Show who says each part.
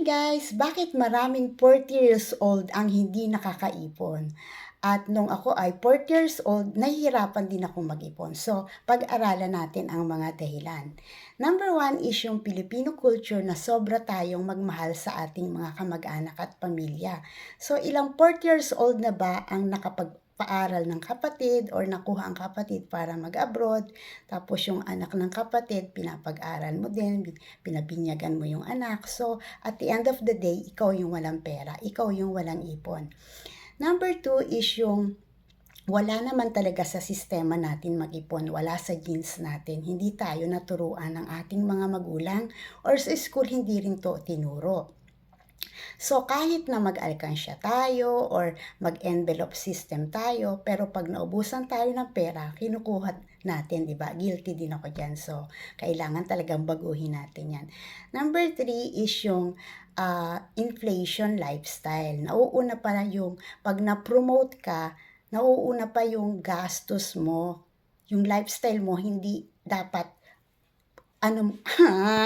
Speaker 1: Guys! Bakit maraming 40 years old ang hindi nakakaipon? At nung ako ay 40 years old, nahihirapan din akong mag-ipon. So, pag-aralan natin ang mga dahilan. Number one is yung Filipino culture na sobra tayong magmahal sa ating mga kamag-anak at pamilya. So, ilang 40 years old na ba ang nakapagpaaral ng kapatid or nakuha ang kapatid para mag-abroad? Tapos yung anak ng kapatid, pinapag-aral mo din, bin- pinabinyagan mo yung anak. So, at the end of the day, ikaw yung walang pera, ikaw yung walang ipon. Number two is yung wala naman talaga sa sistema natin mag-ipon, wala sa genes natin. Hindi tayo naturuan ng ating mga magulang or sa school hindi rin to tinuro. So, kahit na mag-alkansya tayo or mag-envelope system tayo, pero pag naubusan tayo ng pera, kinukuha natin, di ba? Guilty din ako dyan. So, kailangan talagang baguhin natin yan. Number three is yung ah, inflation lifestyle. Nauuna pa yung pag na-promote ka, nauuna pa yung gastos mo, yung lifestyle mo, hindi dapat ano,